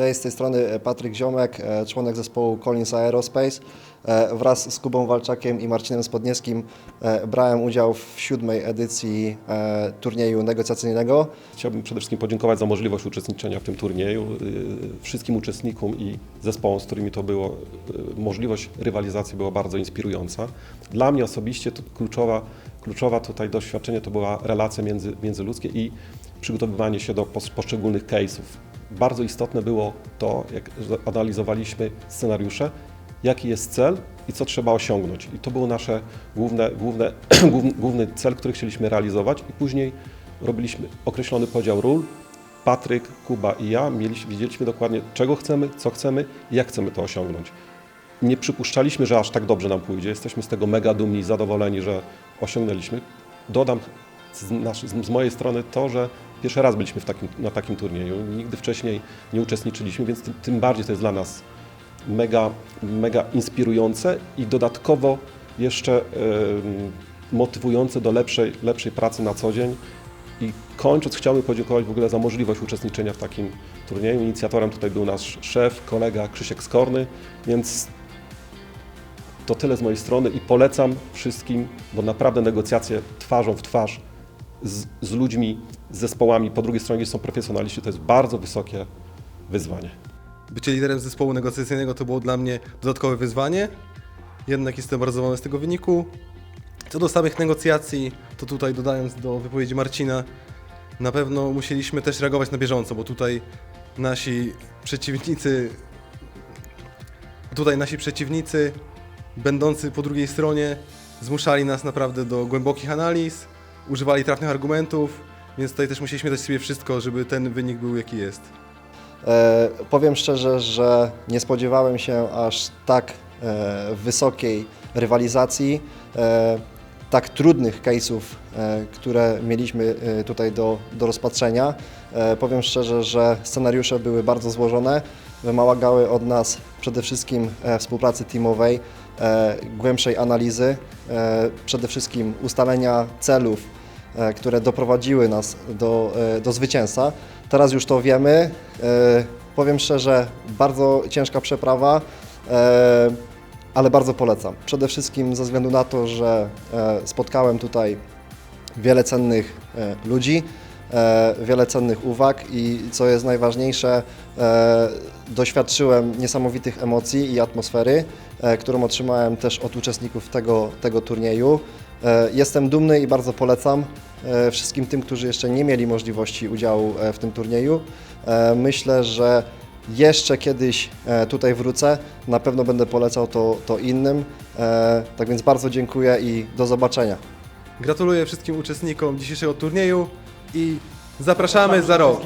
Cześć, z tej strony Patryk Ziomek, e, członek zespołu Collins Aerospace. E, Wraz z Kubą Walczakiem i Marcinem Spodniewskim e, brałem udział w siódmej edycji e, turnieju negocjacyjnego. Chciałbym przede wszystkim podziękować za możliwość uczestniczenia w tym turnieju. Wszystkim uczestnikom i zespołom, z którymi to było, możliwość rywalizacji była bardzo inspirująca. Dla mnie osobiście to kluczowa, kluczowa tutaj doświadczenie to była relacja między, międzyludzkie i przygotowywanie się do pos- poszczególnych case'ów. Bardzo istotne było to, jak analizowaliśmy scenariusze, jaki jest cel i co trzeba osiągnąć. I to był nasz główne, główny, główny cel, który chcieliśmy realizować i później robiliśmy określony podział ról. Patryk, Kuba i ja mieliśmy, wiedzieliśmy dokładnie, czego chcemy, co chcemy i jak chcemy to osiągnąć. Nie przypuszczaliśmy, że aż tak dobrze nam pójdzie. Jesteśmy z tego mega dumni i zadowoleni, że osiągnęliśmy. Dodam z, z mojej strony to, że pierwszy raz byliśmy takim, na takim turnieju. Nigdy wcześniej nie uczestniczyliśmy, więc tym, tym bardziej to jest dla nas mega, mega inspirujące i dodatkowo jeszcze motywujące do lepszej, lepszej pracy na co dzień. I kończąc, chciałbym podziękować w ogóle za możliwość uczestniczenia w takim turnieju. Inicjatorem tutaj był nasz szef, kolega Krzysiek Skorny, więc to tyle z mojej strony i polecam wszystkim, bo naprawdę negocjacje twarzą w twarz z, z ludźmi, z zespołami, po drugiej stronie są profesjonaliści, to jest bardzo wysokie wyzwanie. Bycie liderem zespołu negocjacyjnego to było dla mnie dodatkowe wyzwanie. Jednak jestem bardzo zadowolony z tego wyniku. Co do samych negocjacji, to tutaj dodając do wypowiedzi Marcina, na pewno musieliśmy też reagować na bieżąco, bo tutaj nasi przeciwnicy, tutaj nasi przeciwnicy, będący po drugiej stronie, zmuszali nas naprawdę do głębokich analiz, używali trafnych argumentów, więc tutaj też musieliśmy dać sobie wszystko, żeby ten wynik był jaki jest. E, Powiem szczerze, że nie spodziewałem się aż tak e, wysokiej rywalizacji, e, tak trudnych case'ów, e, które mieliśmy e, tutaj do, do rozpatrzenia. E, Powiem szczerze, że scenariusze były bardzo złożone, wymagały od nas przede wszystkim e, współpracy teamowej, e, głębszej analizy, e, przede wszystkim ustalenia celów, które doprowadziły nas do, e, do zwycięstwa. Teraz już to wiemy. E, Powiem szczerze, bardzo ciężka przeprawa, e, ale bardzo polecam. Przede wszystkim ze względu na to, że e, spotkałem tutaj wiele cennych e, ludzi, e, wiele cennych uwag i co jest najważniejsze, e, doświadczyłem niesamowitych emocji i atmosfery, e, którą otrzymałem też od uczestników tego, tego turnieju. E, Jestem dumny i bardzo polecam e, wszystkim tym, którzy jeszcze nie mieli możliwości udziału e, w tym turnieju. Myślę, że jeszcze kiedyś tutaj wrócę, na pewno będę polecał to, to innym. Tak więc bardzo dziękuję i do zobaczenia. Gratuluję wszystkim uczestnikom dzisiejszego turnieju i zapraszamy. Za rok.